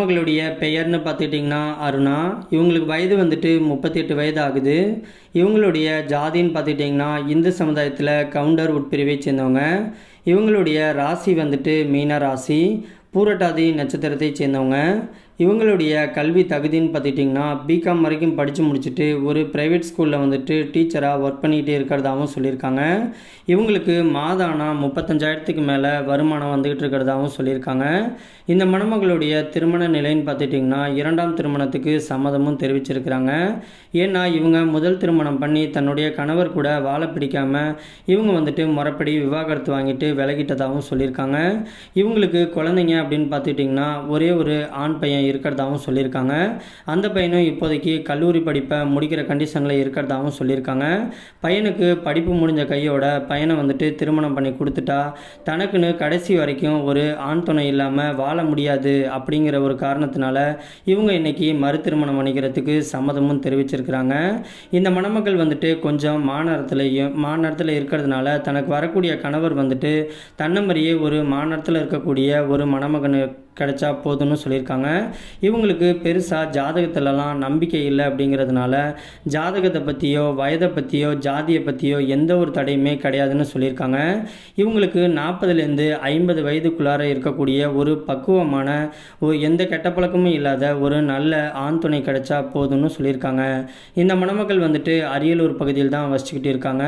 மருமகளுடைய பெயர்னு பார்த்துக்கிட்டிங்கன்னா அருணா. இவங்களுக்கு வயது வந்துட்டு முப்பத்தெட்டு வயது ஆகுது இவங்களுடைய ஜாதின்னு பார்த்துக்கிட்டிங்கன்னா இந்து சமுதாயத்தில் கவுண்டர் உட்பிரிவை சேர்ந்தவங்க. இவங்களுடைய ராசி வந்துட்டு மீன ராசி பூரட்டாதி நட்சத்திரத்தை சேர்ந்தவங்க. இவங்களுடைய கல்வி தகுதின்னு பார்த்துக்கிட்டிங்கன்னா பிகாம் வரைக்கும் படித்து முடிச்சுட்டு ஒரு ப்ரைவேட் ஸ்கூலில் வந்துட்டு டீச்சராக ஒர்க் பண்ணிக்கிட்டே இருக்கிறதாகவும் சொல்லியிருக்காங்க. இவங்களுக்கு மாதானா முப்பத்தஞ்சாயிரத்துக்கு மேலே வருமானம் வந்துக்கிட்டு இருக்கிறதாகவும் சொல்லியிருக்காங்க. இந்த மணமகளுடைய திருமண நிலைன்னு பார்த்துட்டிங்கன்னா இரண்டாம் திருமணத்துக்கு சம்மதமும் தெரிவிச்சிருக்கிறாங்க. ஏன்னா இவங்க முதல் திருமணம் பண்ணி தன்னுடைய கணவர் கூட வாழ பிடிக்காமல் இவங்க வந்துட்டு முறைப்படி விவாகரத்து வாங்கிட்டு விலகிட்டதாகவும் சொல்லியிருக்காங்க. இவங்களுக்கு குழந்தைங்க அப்படின்னு பார்த்துட்டிங்கன்னா ஒரே ஒரு ஆண் பையன் இருக்கிறதாகவும் சொல்லியிருக்காங்க. அந்த பையனும் இப்போதைக்கு கல்லூரி படிப்பை முடிக்கிற கண்டிஷனில் இருக்கிறதாகவும் சொல்லியிருக்காங்க. பையனுக்கு படிப்பு முடிஞ்ச கையோட பையனை வந்துட்டு திருமணம் பண்ணி கொடுத்துட்டா. தனக்குன்னு கடைசி வரைக்கும் ஒரு ஆண் துணை இல்லாமல் வாழ முடியாது அப்படிங்கிற ஒரு காரணத்தினால இவங்க இன்னைக்கு மறு திருமணம் பண்ணிக்கிறதுக்கு சம்மதமும் தெரிவிச்சிருக்கிறாங்க. இந்த மணமக்கள் வந்துட்டு கொஞ்சம் மாநகரத்துலையும் மாநகரத்தில் இருக்கிறதுனால தனக்கு வரக்கூடிய கணவர் வந்துட்டு தன்னமரியே ஒரு மாநகரத்தில் இருக்கக்கூடிய ஒரு மணமகனு கிடைச்சா போதும்னு சொல்லியிருக்காங்க. இவங்களுக்கு பெருசாக ஜாதகத்திலலாம் நம்பிக்கை இல்லை அப்படிங்கிறதுனால ஜாதகத்தை பற்றியோ வயதை பற்றியோ ஜாதியை பற்றியோ எந்த ஒரு தடையுமே கிடையாதுன்னு சொல்லியிருக்காங்க. இவங்களுக்கு நாற்பதுலேருந்து ஐம்பது வயதுக்குள்ளார இருக்கக்கூடிய ஒரு பக்குவமான ஒரு எந்த கெட்ட பழக்கமும் இல்லாத ஒரு நல்ல ஆண் துணை கிடைச்சா போதும்னு சொல்லியிருக்காங்க. இந்த மணமக்கள் வந்துட்டு அரியலூர் பகுதியில் தான் வசிச்சுக்கிட்டு இருக்காங்க.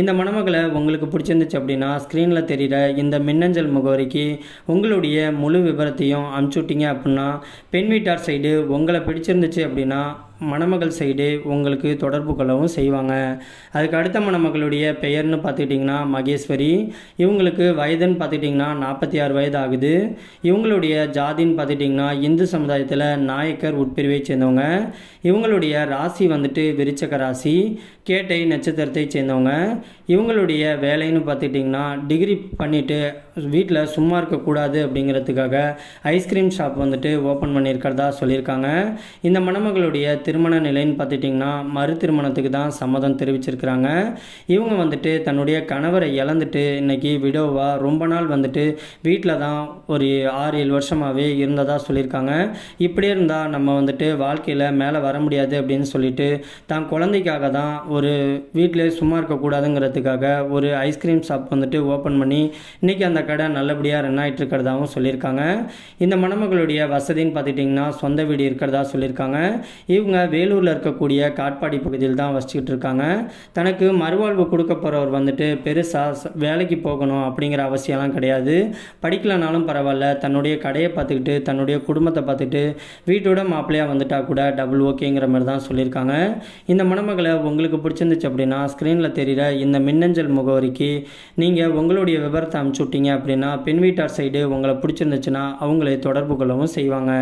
இந்த மணமக்களை உங்களுக்கு பிடிச்சிருந்துச்சு அப்படின்னா ஸ்க்ரீனில் தெரிகிற இந்த மின்னஞ்சல் முகவரிக்கு உங்களுடைய முழு விவரத்தையும் அனுப்பிச்சு விட்டீங்க அப்படின்னா பெண் வீட்டார் சைடு உங்களை பிடிச்சிருந்துச்சு அப்படின்னா மணமகள் சைடு உங்களுக்கு தொடர்பு கொள்ளவும் செய்வாங்க. அதுக்கு அடுத்த மணமகளுடைய பெயர்னு பார்த்துக்கிட்டிங்கன்னா மகேஸ்வரி. இவங்களுக்கு வயதுன்னு பார்த்துக்கிட்டிங்கன்னா நாற்பத்தி ஆறு வயது ஆகுது இவங்களுடைய ஜாதின்னு பார்த்துக்கிட்டிங்கன்னா இந்து சமுதாயத்தில் நாயக்கர் உட்பிரிவை சேர்ந்தவங்க. இவங்களுடைய ராசி வந்துட்டு விருச்சக ராசி கேட்டை நட்சத்திரத்தை சேர்ந்தவங்க. இவங்களுடைய வேலைன்னு பார்த்துக்கிட்டிங்கன்னா டிகிரி பண்ணிவிட்டு வீட்டில் சும்மா இருக்கக்கூடாது அப்படிங்கிறதுக்காக ஐஸ்கிரீம் ஷாப் வந்துட்டு ஓப்பன் பண்ணியிருக்கிறதா சொல்லியிருக்காங்க. இந்த மணமகளுடைய திருமண நிலைன்னு பார்த்துட்டிங்கன்னா மறு திருமணத்துக்கு தான் சம்மதம் தெரிவிச்சிருக்கிறாங்க. இவங்க வந்துட்டு தன்னுடைய கணவரை இழந்துட்டு இன்றைக்கி விடோவா ரொம்ப நாள் வந்துட்டு வீட்டில் தான் ஒரு ஆறு ஏழு வருஷமாகவே இருந்ததாக சொல்லியிருக்காங்க. இப்படியே இருந்தால் நம்ம வந்துட்டு வாழ்க்கையில் மேலே வர முடியாது அப்படின்னு சொல்லிட்டு தான் குழந்தைக்காக தான் ஒரு வீட்டிலே சும்மா இருக்கக்கூடாதுங்கிறதுக்காக ஒரு ஐஸ்கிரீம் ஷாப் வந்துட்டு ஓப்பன் பண்ணி இன்றைக்கி அந்த கடை நல்லபடியாக ரன் ஆகிட்டு இருக்கிறதாகவும் சொல்லியிருக்காங்க. இந்த மணமகளுடைய வசதின்னு பார்த்துட்டிங்கன்னா சொந்த வீடு இருக்கிறதா சொல்லியிருக்காங்க. இவங்க வேலூரில் இருக்கக்கூடிய காட்பாடி பகுதியில் தான் வசிச்சுக்கிட்டு இருக்காங்க. தனக்கு மறுவாழ்வு கொடுக்க போகிறவர் வந்துட்டு பெருசாக வேலைக்கு போகணும் அப்படிங்கிற அவசியம்லாம் கிடையாது. படிக்கலனாலும் பரவாயில்ல. தன்னுடைய கடையை பார்த்துக்கிட்டு தன்னுடைய குடும்பத்தை பார்த்துக்கிட்டு வீட்டோட மாப்பிள்ளையாக வந்துட்டால் கூட டபுள் ஓகேங்கிற மாதிரி தான் சொல்லியிருக்காங்க. இந்த மணமகளை உங்களுக்கு பிடிச்சிருந்துச்சு அப்படின்னா ஸ்க்ரீனில் தெரிகிற இந்த மின்னஞ்சல் முகவரிக்கு நீங்கள் உங்களுடைய விவரத்தை அனுப்பிச்சு விட்டீங்க அப்படின்னா பெண் வீட்டார் சைடு உங்களை பிடிச்சிருந்துச்சுன்னா அவங்களை தொடர்பு கொள்ளவும் செய்வாங்க.